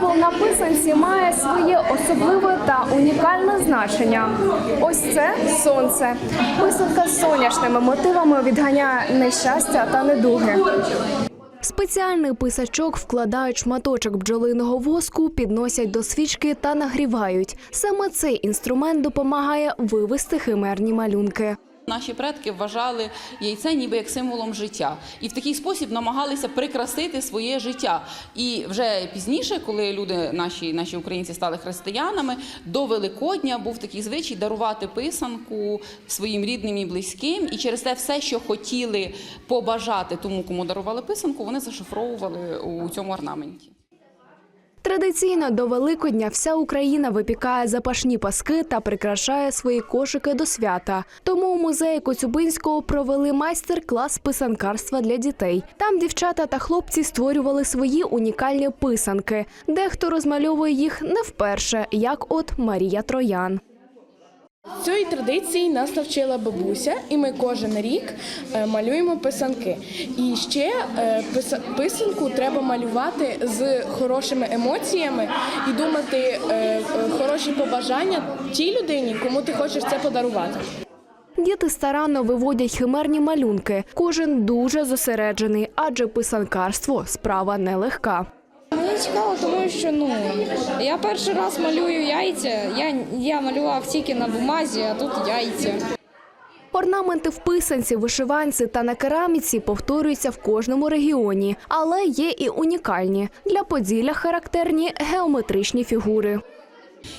Символ на писанці має своє особливе та унікальне значення. Ось це сонце. Писанка з соняшними мотивами відганяє нещастя та недуги. Спеціальний писачок вкладають шматочок бджолиного воску, підносять до свічки та нагрівають. Саме цей інструмент допомагає вивести химерні малюнки. Наші предки вважали яйце ніби як символом життя, і в такий спосіб намагалися прикрасити своє життя. І вже пізніше, коли люди, наші, наші українці, стали християнами, до Великодня був такий звичай дарувати писанку своїм рідним і близьким. І через те все, що хотіли побажати тому, кому дарували писанку, вони зашифровували у цьому орнаменті. Традиційно до Великодня вся Україна випікає запашні паски та прикрашає свої кошики до свята. Тому у музеї Коцюбинського провели майстер-клас писанкарства для дітей. Там дівчата та хлопці створювали свої унікальні писанки. Дехто розмальовує їх не вперше, як от Марія Троян. Цієї традиції нас навчила бабуся, і ми кожен рік е, малюємо писанки. І ще е, писанку треба малювати з хорошими емоціями і думати е, хороші побажання тій людині, кому ти хочеш це подарувати. Діти старанно виводять химерні малюнки. Кожен дуже зосереджений, адже писанкарство справа нелегка. Цікаво, тому що ну я перший раз малюю яйця. Я, я малював тільки на бумазі, а тут яйця. Орнаменти в писанці, вишиванці та на кераміці повторюються в кожному регіоні, але є і унікальні. Для Поділля характерні геометричні фігури.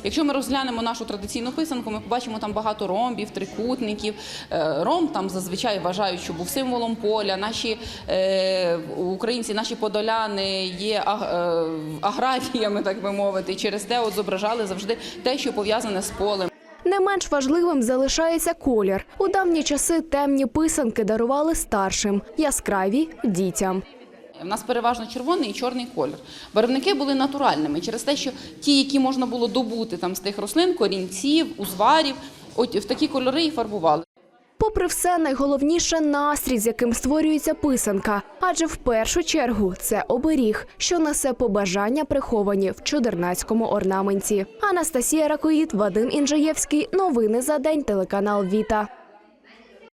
Якщо ми розглянемо нашу традиційну писанку, ми побачимо там багато ромбів, трикутників. Е, Ромб там зазвичай вважають, що був символом поля. Наші е, українці, наші подоляни є е, аграріями, так би мовити, і через те от зображали завжди те, що пов'язане з полем. Не менш важливим залишається колір. У давні часи темні писанки дарували старшим, яскраві дітям. У нас переважно червоний і чорний колір. Барвники були натуральними через те, що ті, які можна було добути там з тих рослин, корінців, узварів, от в такі кольори і фарбували. Попри все, найголовніше настрій, з яким створюється писанка, адже в першу чергу це оберіг, що несе побажання, приховані в чудернацькому орнаменті. Анастасія Ракоїд, Вадим Інжаєвський. Новини за день. Телеканал Віта.